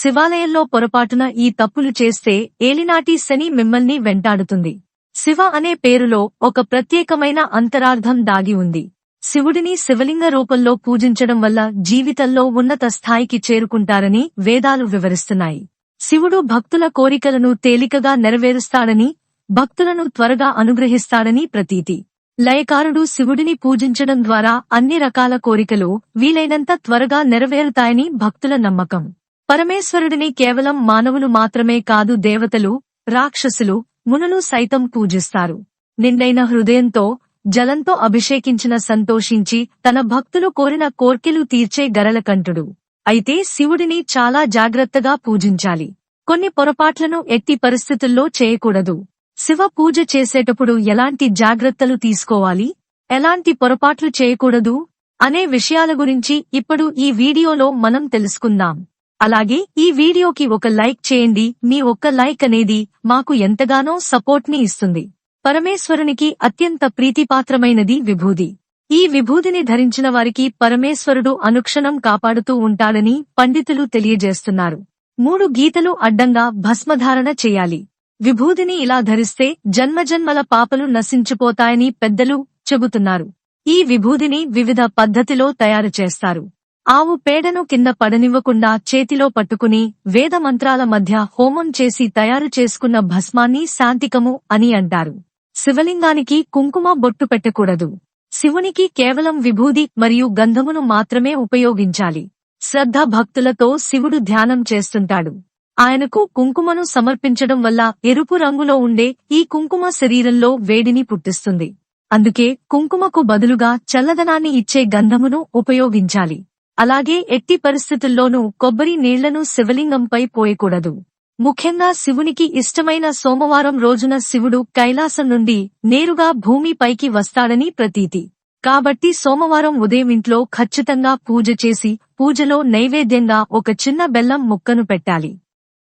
శివాలయంలో పొరపాటున ఈ తప్పులు చేస్తే ఏలినాటి శని మిమ్మల్ని వెంటాడుతుంది. శివ అనే పేరులో ఒక ప్రత్యేకమైన అంతరార్థం దాగి ఉంది. శివుడిని శివలింగ రూపంలో పూజించడం వల్ల జీవితంలో ఉన్నత స్థాయికి చేరుకుంటారని వేదాలు వివరిస్తున్నాయి. శివుడు భక్తుల కోరికలను తేలికగా నెరవేరుస్తాడని భక్తులను త్వరగా అనుగ్రహిస్తాడని ప్రతీతి. లయకారుడు శివుడిని పూజించడం ద్వారా అన్ని రకాల కోరికలు వీలైనంత త్వరగా నెరవేరుతాయని భక్తుల నమ్మకం. పరమేశ్వరుడిని కేవలం మానవులు మాత్రమే కాదు దేవతలు రాక్షసులు మునులు సైతం పూజిస్తారు. నిండైన హృదయంతో జలంతో అభిషేకించిన సంతోషించి తన భక్తులు కోరిన కోర్కెలు తీర్చే గరలకంఠుడు అయితే శివుడిని చాలా జాగ్రత్తగా పూజించాలి. కొన్ని పొరపాట్లను ఎట్టి పరిస్థితుల్లో చేయకూడదు. శివ పూజ చేసేటప్పుడు ఎలాంటి జాగ్రత్తలు తీసుకోవాలి? ఎలాంటి పొరపాట్లు చేయకూడదు? అనే విషయాల గురించి ఇప్పుడు ఈ వీడియోలో మనం తెలుసుకుందాం. అలాగే ఈ వీడియోకి ఒక లైక్ చేయండి. మీ ఒక్క లైక్ అనేది మాకు ఎంతగానో సపోర్ట్ని ఇస్తుంది. పరమేశ్వరునికి అత్యంత ప్రీతిపాత్రమైనది విభూది. ఈ విభూదిని ధరించిన వారికి పరమేశ్వరుడు అనుక్షణం కాపాడుతూ ఉంటాడని పండితులు తెలియజేస్తున్నారు. మూడు గీతలు అడ్డంగా భస్మధారణ చేయాలి. విభూదిని ఇలా ధరిస్తే జన్మజన్మల పాపలు నశించిపోతాయని పెద్దలు చెబుతున్నారు. ఈ విభూదిని వివిధ పద్ధతిలో తయారు చేస్తారు. ఆవు పేడను కింద పడనివ్వకుండా చేతిలో పట్టుకుని వేదమంత్రాల మధ్య హోమం చేసి తయారు చేసుకున్న భస్మాన్ని శాంతికము అని అంటారు. శివలింగానికి కుంకుమ బొట్టు పెట్టకూడదు. శివునికి కేవలం విభూది మరియు గంధమును మాత్రమే ఉపయోగించాలి. శ్రద్ధ భక్తులతో శివుడు ధ్యానం చేస్తుంటాడు. ఆయనకు కుంకుమను సమర్పించడం వల్ల ఎరుపు రంగులో ఉండే ఈ కుంకుమ శరీరంలో వేడిని పుట్టిస్తుంది. అందుకే కుంకుమకు బదులుగా చల్లదనాన్ని ఇచ్చే గంధమును ఉపయోగించాలి. అలాగే ఎట్టి పరిస్థితుల్లోనూ కొబ్బరి నీళ్ళను శివలింగంపై పోయకూడదు. ముఖ్యంగా శివునికి ఇష్టమైన సోమవారం రోజున శివుడు కైలాసం నుండి నేరుగా భూమిపైకి వస్తాడని ప్రతీతి. కాబట్టి సోమవారం ఉదయం ఇంట్లో ఖచ్చితంగా పూజ చేసి పూజలో నైవేద్యంగా ఒక చిన్న బెల్లం ముక్కను పెట్టాలి.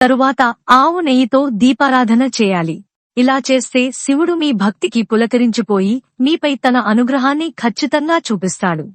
తరువాత ఆవు నెయ్యితో దీపారాధన చేయాలి. ఇలా చేస్తే శివుడు మీ భక్తికి పులకరించిపోయి మీపై తన అనుగ్రహాన్ని ఖచ్చితంగా చూపిస్తాడు.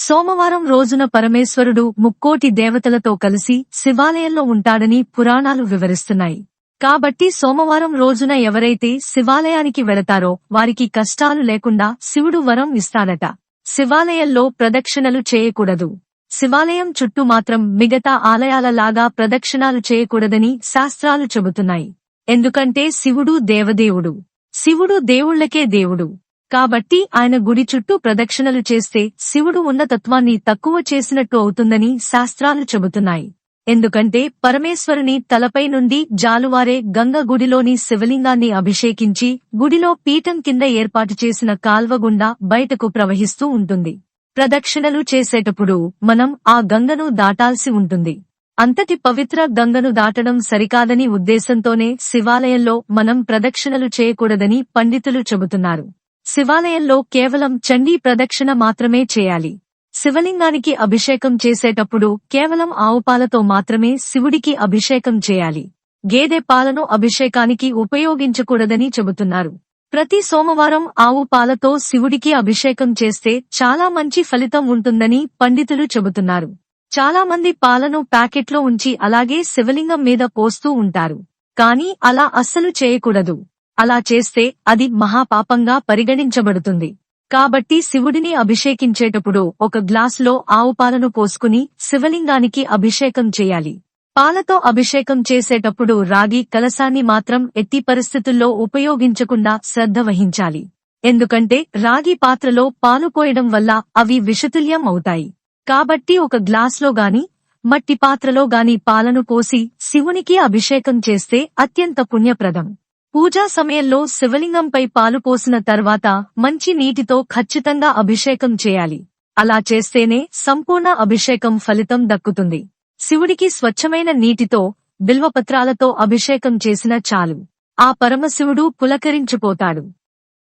సోమవారం రోజున పరమేశ్వరుడు ముక్కోటి దేవతలతో కలిసి శివాలయంలో ఉంటాడని పురాణాలు వివరిస్తున్నాయి. కాబట్టి సోమవారం రోజున ఎవరైతే శివాలయానికి వెళతారో వారికి కష్టాలు లేకుండా శివుడు వరం ఇస్తాడట. శివాలయంలో ప్రదక్షిణలు చేయకూడదు. శివాలయం చుట్టూ మాత్రం మిగతా ఆలయాలలాగా ప్రదక్షిణాలు చేయకూడదని శాస్త్రాలు చెబుతున్నాయి. ఎందుకంటే శివుడు దేవదేవుడు. శివుడు దేవుళ్ళకే దేవుడు. కాబట్టి ఆయన గుడి చుట్టూ ప్రదక్షిణలు చేస్తే శివుడు ఉన్నతత్వాన్ని తక్కువ చేసినట్టు అవుతుందని శాస్త్రాలు చెబుతున్నాయి. ఎందుకంటే పరమేశ్వరుని తలపై నుండి జాలువారే గంగ గుడిలోని శివలింగాన్ని అభిషేకించి గుడిలో పీఠం కింద ఏర్పాటు చేసిన కాల్వ గుండా బయటకు ప్రవహిస్తూ ఉంటుంది. ప్రదక్షిణలు చేసేటప్పుడు మనం ఆ గంగను దాటాల్సి ఉంటుంది. అంతటి పవిత్ర గంగను దాటడం సరికాదని ఉద్దేశంతోనే శివాలయంలో మనం ప్రదక్షిణలు చేయకూడదని పండితులు చెబుతున్నారు. శివాలయంలో కేవలం చండీ ప్రదక్షిణ మాత్రమే చేయాలి. శివలింగానికి అభిషేకం చేసేటప్పుడు కేవలం ఆవుపాలతో మాత్రమే శివుడికి అభిషేకం చేయాలి. గేదె పాలను అభిషేకానికి ఉపయోగించకూడదని చెబుతున్నారు. ప్రతి సోమవారం ఆవు పాలతో శివుడికి అభిషేకం చేస్తే చాలా మంచి ఫలితం ఉంటుందని పండితులు చెబుతున్నారు. చాలా మంది పాలను ప్యాకెట్లో ఉంచి అలాగే శివలింగం మీద పోస్తూ ఉంటారు. కానీ అలా అస్సలు చేయకూడదు. అలా చేస్తే అది మహాపాపంగా పరిగణించబడుతుంది. కాబట్టి శివుడిని అభిషేకించేటప్పుడు ఒక గ్లాసులో ఆవు పాలను పోసుకుని శివలింగానికి అభిషేకం చేయాలి. పాలతో అభిషేకం చేసేటప్పుడు రాగి కలసాన్ని మాత్రం ఎట్టి పరిస్థితుల్లో ఉపయోగించకుండా శ్రద్ధ వహించాలి. ఎందుకంటే రాగి పాత్రలో పాలు పోయడం వల్ల అవి విషతుల్యం అవుతాయి. కాబట్టి ఒక గ్లాస్లో గాని మట్టి పాత్రలో గాని పాలను పోసి శివునికి అభిషేకం చేస్తే అత్యంత పుణ్యప్రదం. పూజా సమయంలో శివలింగంపై పాలు పోసిన తర్వాత మంచి నీటితో ఖచ్చితంగా అభిషేకం చేయాలి. అలా చేస్తేనే సంపూర్ణ అభిషేకం ఫలితం దక్కుతుంది. శివుడికి స్వచ్ఛమైన నీటితో బిల్వపత్రాలతో అభిషేకం చేసిన చాలు. ఆ పరమశివుడు పులకరించిపోతాడు.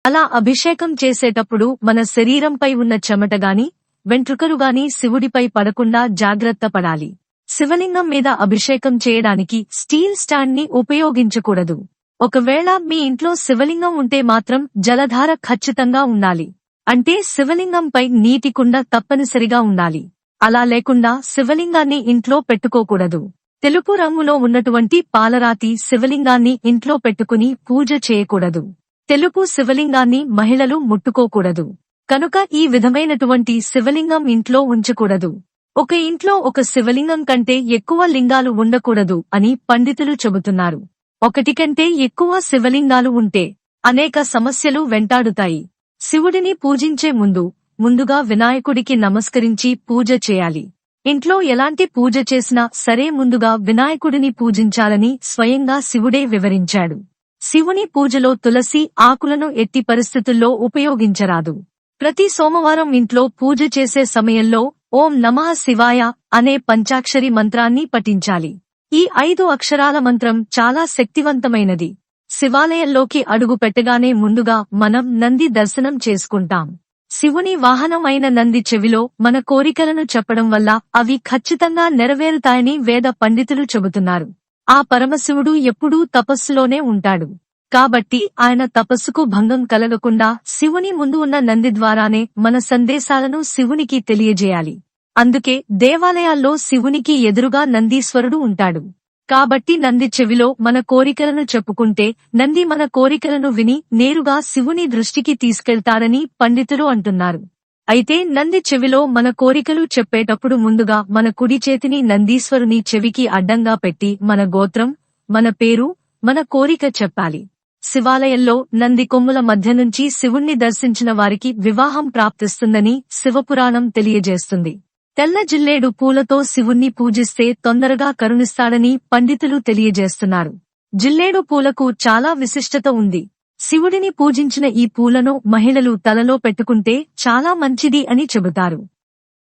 అలా అభిషేకం చేసేటప్పుడు మన శరీరంపై ఉన్న చెమటగాని వెంట్రుకలుగాని శివుడిపై పడకుండా జాగ్రత్త పడాలి. శివలింగం మీద అభిషేకం చేయడానికి స్టీల్ స్టాండ్ని ఉపయోగించకూడదు. ఒకవేళ మీ ఇంట్లో శివలింగం ఉంటే మాత్రం జలధార ఖచ్చితంగా ఉండాలి. అంటే శివలింగంపై నీటి కుండ తప్పనిసరిగా ఉండాలి. అలా లేకుండా శివలింగాన్ని ఇంట్లో పెట్టుకోకూడదు. తెలుపు రంగులో ఉన్నటువంటి పాలరాతి శివలింగాన్ని ఇంట్లో పెట్టుకుని పూజ చేయకూడదు. తెలుపు శివలింగాన్ని మహిళలు ముట్టుకోకూడదు. కనుక ఈ విధమైనటువంటి శివలింగం ఇంట్లో ఉంచకూడదు. ఒక ఇంట్లో ఒక శివలింగం కంటే ఎక్కువ లింగాలు ఉండకూడదు అని పండితులు చెబుతున్నారు. ఒకటి కంటే ఎక్కువ శివలింగాలు ఉంటే అనేక సమస్యలు వెంటాడుతాయి. శివుడిని పూజించే ముందు ముందుగా వినాయకుడికి నమస్కరించి పూజ చేయాలి. ఇంట్లో ఎలాంటి పూజ చేసినా సరే ముందుగా వినాయకుడిని పూజించాలని స్వయంగా శివుడే వివరించాడు. శివుని పూజలో తులసి ఆకులను ఎట్టి పరిస్థితుల్లో ఉపయోగించరాదు. ప్రతి సోమవారం ఇంట్లో పూజ చేసే సమయంలో ఓం నమః శివాయ అనే పంచాక్షరి మంత్రాన్ని పఠించాలి. ఈ ఐదు అక్షరాల మంత్రం చాలా శక్తివంతమైనది. శివాలయంలోకి అడుగు పెట్టగానే ముందుగా మనం నంది దర్శనం చేసుకుంటాం. శివుని వాహనం అయిన నంది చెవిలో మన కోరికలను చెప్పడం వల్ల అవి ఖచ్చితంగా నెరవేరుతాయని వేద పండితులు చెబుతున్నారు. ఆ పరమశివుడు ఎప్పుడూ తపస్సులోనే ఉంటాడు. కాబట్టి ఆయన తపస్సుకు భంగం కలగకుండా శివుని ముందు ఉన్న నంది ద్వారానే మన సందేశాలను శివునికి తెలియజేయాలి. అందుకే దేవాలయాల్లో శివునికి ఎదురుగా నందీశ్వరుడు ఉంటాడు. కాబట్టి నంది చెవిలో మన కోరికలను చెప్పుకుంటే నంది మన కోరికలను విని నేరుగా శివుని దృష్టికి తీసుకెళ్తాడని పండితులు అంటున్నారు. అయితే నంది చెవిలో మన కోరికలు చెప్పేటప్పుడు ముందుగా మన కుడి చేతిని నందీశ్వరుని చెవికి అడ్డంగా పెట్టి మన గోత్రం మన పేరు మన కోరిక చెప్పాలి. శివాలయంలో నంది కొమ్ముల మధ్య నుంచి శివుణ్ణి దర్శించిన వారికి వివాహం ప్రాప్తిస్తుందని శివపురాణం తెలియజేస్తుంది. తెల్ల జిల్లేడు పూలతో శివుణ్ణి పూజిస్తే తొందరగా కరుణిస్తాడని పండితులు తెలియజేస్తున్నారు. జిల్లేడు పూలకు చాలా విశిష్టత ఉంది. శివుడిని పూజించిన ఈ పూలను మహిళలు తలలో పెట్టుకుంటే చాలా మంచిది అని చెబుతారు.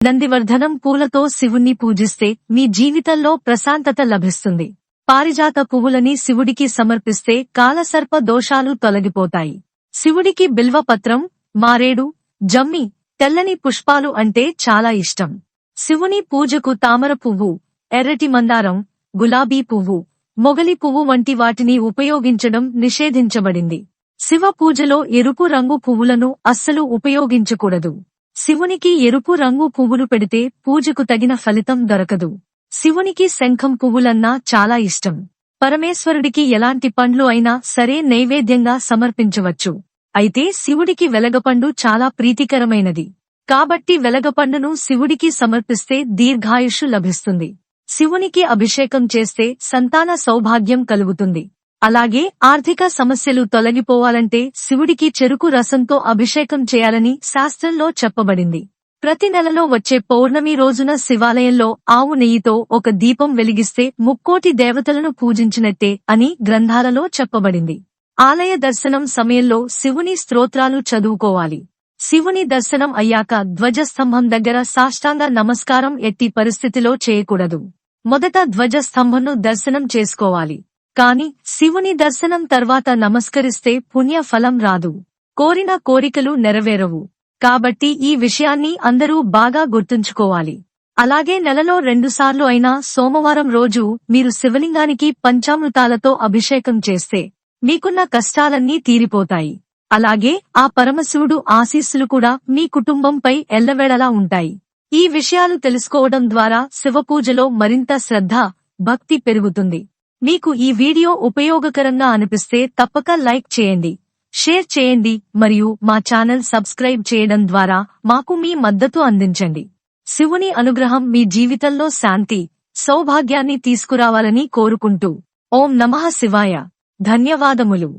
నందివర్ధనం పూలతో శివుణ్ణి పూజిస్తే మీ జీవితంలో ప్రశాంతత లభిస్తుంది. పారిజాత పువ్వులని శివుడికి సమర్పిస్తే కాలసర్ప దోషాలు తొలగిపోతాయి. శివుడికి బిల్వపత్రం మారేడు జమ్మి తెల్లని పుష్పాలు అంటే చాలా ఇష్టం. శివుని పూజకు తామర పువ్వు ఎర్రటి మందారం గులాబీ పువ్వు మొగలి పువ్వు వంటి వాటిని ఉపయోగించడం నిషేధించబడింది. శివ పూజలో ఎరుపు రంగు పువ్వులను అస్సలు ఉపయోగించకూడదు. శివునికి ఎరుపు రంగు పువ్వులు పెడితే పూజకు తగిన ఫలితం దొరకదు. శివునికి శంఖం పువ్వులన్నా చాలా ఇష్టం. పరమేశ్వరుడికి ఎలాంటి పండ్లు అయినా సరే నైవేద్యంగా సమర్పించవచ్చు. అయితే శివుడికి వెలగపండు చాలా ప్రీతికరమైనది. కాబట్టి వెలగపండును శివుడికి సమర్పిస్తే దీర్ఘాయుషు లభిస్తుంది. శివునికి అభిషేకం చేస్తే సంతాన సౌభాగ్యం కలుగుతుంది. అలాగే ఆర్థిక సమస్యలు తొలగిపోవాలంటే శివుడికి చెరుకు రసంతో అభిషేకం చేయాలని శాస్త్రంలో చెప్పబడింది. ప్రతి నెలలో వచ్చే పౌర్ణమి రోజున శివాలయంలో ఆవు నెయ్యితో ఒక దీపం వెలిగిస్తే ముక్కోటి దేవతలను పూజించినట్టే అని గ్రంథాలలో చెప్పబడింది. ఆలయ దర్శనం సమయంలో శివుని స్తోత్రాలు చదువుకోవాలి. శివుని దర్శనం అయ్యాక ధ్వజస్తంభం దగ్గర సాష్టాంగ నమస్కారం ఎట్టి పరిస్థితిలో చేయకూడదు. మొదట ధ్వజస్తంభంను దర్శనం చేసుకోవాలి. కాని శివుని దర్శనం తర్వాత నమస్కరిస్తే పుణ్య ఫలం రాదు. కోరిన కోరికలు నెరవేరవు. కాబట్టి ఈ విషయాన్ని అందరూ బాగా గుర్తుంచుకోవాలి. అలాగే నెలలో రెండుసార్లు అయినా సోమవారం రోజు మీరు శివలింగానికి పంచామృతాలతో అభిషేకం చేస్తే మీకున్న కష్టాలన్నీ తీరిపోతాయి. అలాగే ఆ పరమశివుడు ఆశీస్సులు కూడా మీ కుటుంబంపై ఎల్లవేళలా ఉంటాయి. ఈ విషయాలు తెలుసుకోవడం ద్వారా శివపూజలో మరింత శ్రద్ధ భక్తి పెరుగుతుంది. మీకు ఈ వీడియో ఉపయోగకరంగా అనిపిస్తే తప్పక లైక్ చేయండి షేర్ చేయండి మరియు మా ఛానల్ సబ్స్క్రైబ్ చేయడం ద్వారా మాకు మీ మద్దతు అందించండి. శివుని అనుగ్రహం మీ జీవితంలో శాంతి సౌభాగ్యాన్ని తీసుకురావాలని కోరుకుంటూ. ఓం నమః శివాయ. ధన్యవాదములు.